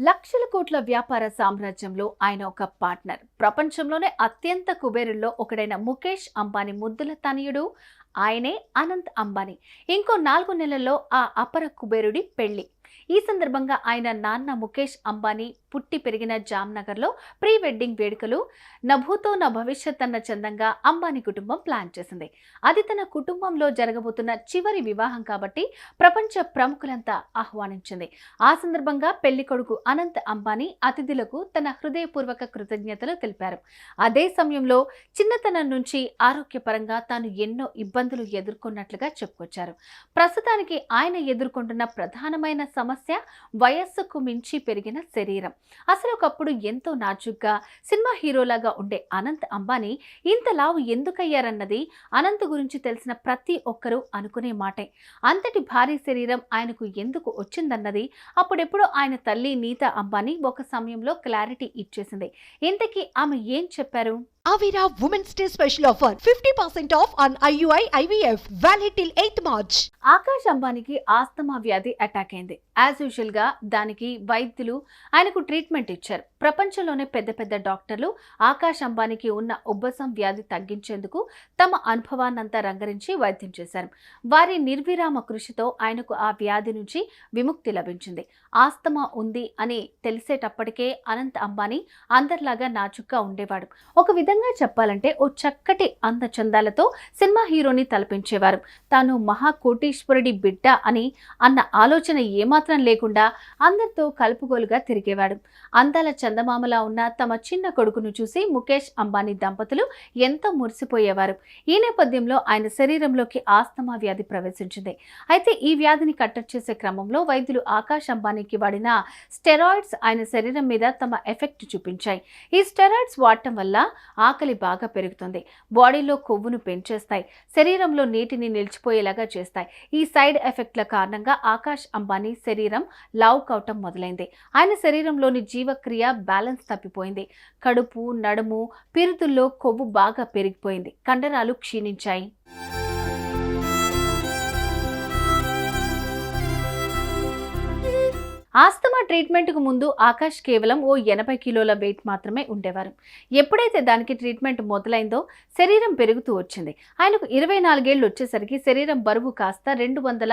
లక్షల కోట్ల వ్యాపార సామ్రాజ్యంలో ఆయన ఒక పార్ట్నర్. ప్రపంచంలోనే అత్యంత కుబేరుల్లో ఒకడైన ముఖేష్ అంబానీ ముద్దుల తనయుడు. ఆయనే అనంత్ అంబానీ. ఇంకో నాలుగు నెలల్లో ఆ అపర కుబేరుడి పెళ్ళి ఈ సందర్భంగా ఆయన నాన్న ముఖేష్ అంబానీ పుట్టి పెరిగిన జామ్నగర్లో ప్రీ వెడ్డింగ్ వేడుకలు నభూతో నా భవిష్యత్ అన్న చందంగా అంబానీ కుటుంబం ప్లాన్ చేసింది. అది తన కుటుంబంలో జరగబోతున్న చివరి వివాహం కాబట్టి ప్రపంచ ప్రముఖులంతా ఆహ్వానించింది. ఆ సందర్భంగా పెళ్ళి కొడుకు అనంత్ అంబానీ అతిథులకు తన హృదయపూర్వక కృతజ్ఞతలు తెలిపారు. అదే సమయంలో చిన్నతనం నుంచి ఆరోగ్యపరంగా తాను ఎన్నో ఇబ్బందులు ఎదుర్కొన్నట్లుగా చెప్పుకొచ్చారు. ప్రస్తుతానికి ఆయన ఎదుర్కొంటున్న ప్రధానమైన సమస్య వయస్సుకు మించి పెరిగిన శరీరం. అసలు ఒకప్పుడు ఎంతో నాజుగ్గా సినిమా హీరోలాగా ఉండే అనంత్ అంబానీ ఇంత లావు ఎందుకయ్యారన్నది అనంత్ గురించి తెలిసిన ప్రతి ఒక్కరూ అనుకునే మాటే. అంతటి భారీ శరీరం ఆయనకు ఎందుకు వచ్చిందన్నది అప్పుడెప్పుడో ఆయన తల్లి నీతా అంబానీ ఒక సమయంలో క్లారిటీ ఇచ్చేసింది. ఇంతకీ ఆమె ఏం చెప్పారు? Avira Women's Day special offer. 50% off on IUI IVF valid till 8th March. Akash అంబానీకి asthma వ్యాధి అటాక్ అయింది. యాజ్ యూజువల్గా దానికి వైద్యులు ఆయనకు ట్రీట్మెంట్ ఇచ్చారు. ప్రపంచంలోనే పెద్ద పెద్ద డాక్టర్లు ఆకాష్ అంబానీకి ఉన్న ఉబ్బసం వ్యాధి తగ్గించేందుకు తమ అనుభవాన్నంతా రంగరించి వైద్యం చేశారు. వారి నిర్విరామ కృషితో ఆయనకు ఆ వ్యాధి నుంచి విముక్తి లభించింది. ఆస్తమా ఉంది అని తెలిసేటప్పటికే అనంత్ అంబానీ అందరిలాగా నాచుక్గా ఉండేవాడు. ఒక విధంగా చెప్పాలంటే ఓ చక్కటి అందచందాలతో సినిమా హీరోని తలపించేవారు. తాను మహాకోటీశ్వరుడి బిడ్డ అని అన్న ఆలోచన ఏమాత్రం లేకుండా అందరితో కలుపుగోలుగా తిరిగేవాడు. అందాల చందమామలా ఉన్న తమ చిన్న కొడుకును చూసి ముఖేష్ అంబానీ దంపతులు ఎంతో మురిసిపోయేవారు. ఈ నేపథ్యంలో ఆయన శరీరంలోకి ఆస్తమా వ్యాధి ప్రవేశించింది. అయితే ఈ వ్యాధిని కట్టడి చేసే క్రమంలో వైద్యులు ఆకాష్ అంబానీకి వాడిన స్టెరాయిడ్స్ ఆయన శరీరం మీద తమ ఎఫెక్ట్ చూపించాయి. ఈ స్టెరాయిడ్స్ వాడటం వల్ల ఆకలి బాగా పెరుగుతుంది. బాడీలో కొవ్వును పెంచేస్తాయి. శరీరంలో నీటిని నిలిచిపోయేలాగా చేస్తాయి. ఈ సైడ్ ఎఫెక్ట్ల కారణంగా ఆకాష్ అంబానీ శరీరం లావు కావటం మొదలైంది. ఆయన శరీరంలోని జీవక్రియ బ్యాలెన్స్ తప్పిపోయింది. కడుపు నడుము పిరుతుల్లో కొవ్వు బాగా పెరిగిపోయింది. కండరాలు క్షీణించాయి. ఆస్తమా ట్రీట్మెంట్కు ముందు ఆకాష్ కేవలం ఓ ఎనభై కిలోల వెయిట్ మాత్రమే ఉండేవారు. ఎప్పుడైతే దానికి ట్రీట్మెంట్ మొదలైందో శరీరం పెరుగుతూ వచ్చింది. ఆయనకు ఇరవై నాలుగేళ్ళు వచ్చేసరికి శరీరం బరువు కాస్త రెండు వందల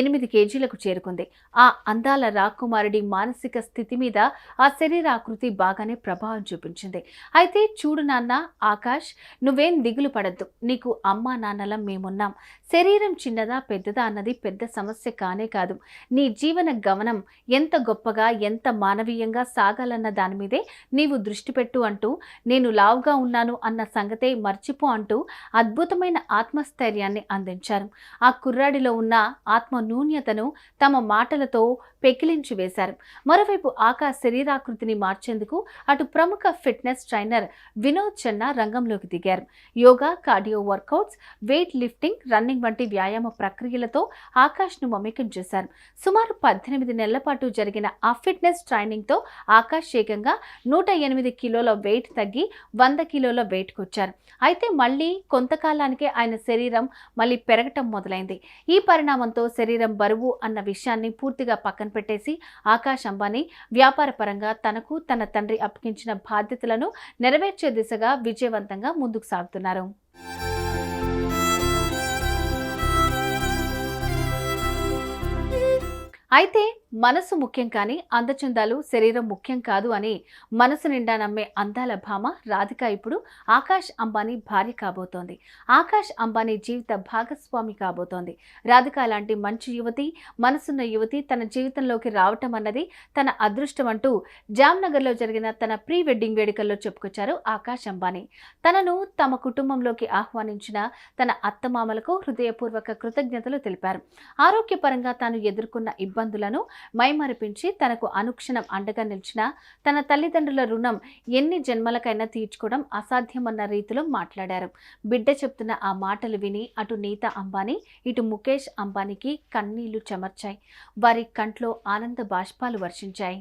ఎనిమిది కేజీలకు చేరుకుంది. ఆ అందాల రాకుమారుడి మానసిక స్థితి మీద ఆ శరీరాకృతి బాగానే ప్రభావం చూపించింది. అయితే చూడు నాన్న ఆకాష్ నువ్వేం దిగులు పడద్దు. నీకు అమ్మా నాన్నల మేమున్నాం. శరీరం చిన్నదా పెద్దదా అన్నది పెద్ద సమస్య కానే కాదు. నీ జీవన గమనం ఎంత గొప్పగా ఎంత మానవీయంగా సాగాలన్న దాని మీదే నీవు దృష్టి పెట్టు అంటూ నేను లావుగా ఉన్నాను అన్న సంగతే మర్చిపో అంటూ అద్భుతమైన ఆత్మస్థైర్యాన్ని అందించారు. ఆ కుర్రాడిలో ఉన్న ఆత్మ నూన్యతను తమ మాటలతో పెకిలించి వేశారు. మరోవైపు ఆకాశ్ శరీరాకృతిని మార్చేందుకు అటు ప్రముఖ ఫిట్నెస్ ట్రైనర్ వినోద్ చెన్నా రంగంలోకి దిగారు. Yoga cardio workouts weight lifting running వంటి వ్యాయామ ప్రక్రియలతో ఆకాష్ను మమేకం చేశారు. సుమారు పద్దెనిమిది నెలల పాటు జరిగిన ఆ ఫిట్నెస్ ట్రైనింగ్తో ఆకాష్ ఏకంగా నూట ఎనిమిది కిలోల వెయిట్ తగ్గి వంద కిలోల వెయిట్కి వచ్చారు అయితే మళ్ళీ కొంతకాలానికే ఆయన శరీరం మళ్ళీ పెరగటం మొదలైంది. ఈ పరిణామంతో శరీరం బరువు అన్న విషయాన్ని పూర్తిగా పక్కన పెట్టేసి ఆకాష్ అంబానీ వ్యాపారపరంగా తనకు తన తండ్రి అప్పగించిన బాధ్యతలను నెరవేర్చే దిశగా విజయవంతంగా ముందుకు సాగుతున్నారు. అయితే మనసు ముఖ్యం కానీ అందచందాలు శరీరం ముఖ్యం కాదు అని మనసు నిండా నమ్మే అందాల భామ రాధిక ఇప్పుడు ఆకాష్ అంబానీ భార్య కాబోతోంది. ఆకాష్ అంబానీ జీవిత భాగస్వామి కాబోతోంది. రాధిక లాంటి మంచి యువతి మనసున్న యువతి తన జీవితంలోకి రావటం అన్నది తన అదృష్టం అంటూ జామ్నగర్లో జరిగిన తన ప్రీ వెడ్డింగ్ వేడుకల్లో చెప్పుకొచ్చారు ఆకాష్ అంబానీ. తనను తమ కుటుంబంలోకి ఆహ్వానించిన తన అత్తమామలకు హృదయపూర్వక కృతజ్ఞతలు తెలిపారు. ఆరోగ్యపరంగా తాను ఎదుర్కొన్న ఇబ్బంది ఇబ్బందులను మైమరిపించి తనకు అనుక్షణం అండగా నిలిచిన తన తల్లిదండ్రుల రుణం ఎన్ని జన్మలకైనా తీర్చుకోవడం అసాధ్యమన్న రీతిలో మాట్లాడారు. బిడ్డ చెప్తున్న ఆ మాటలు విని అటు నీతా అంబానీ ఇటు ముఖేష్ అంబానీకి కన్నీళ్ళు చెమర్చాయి. వారి కంట్లో ఆనంద బాష్పాలు వర్షించాయి.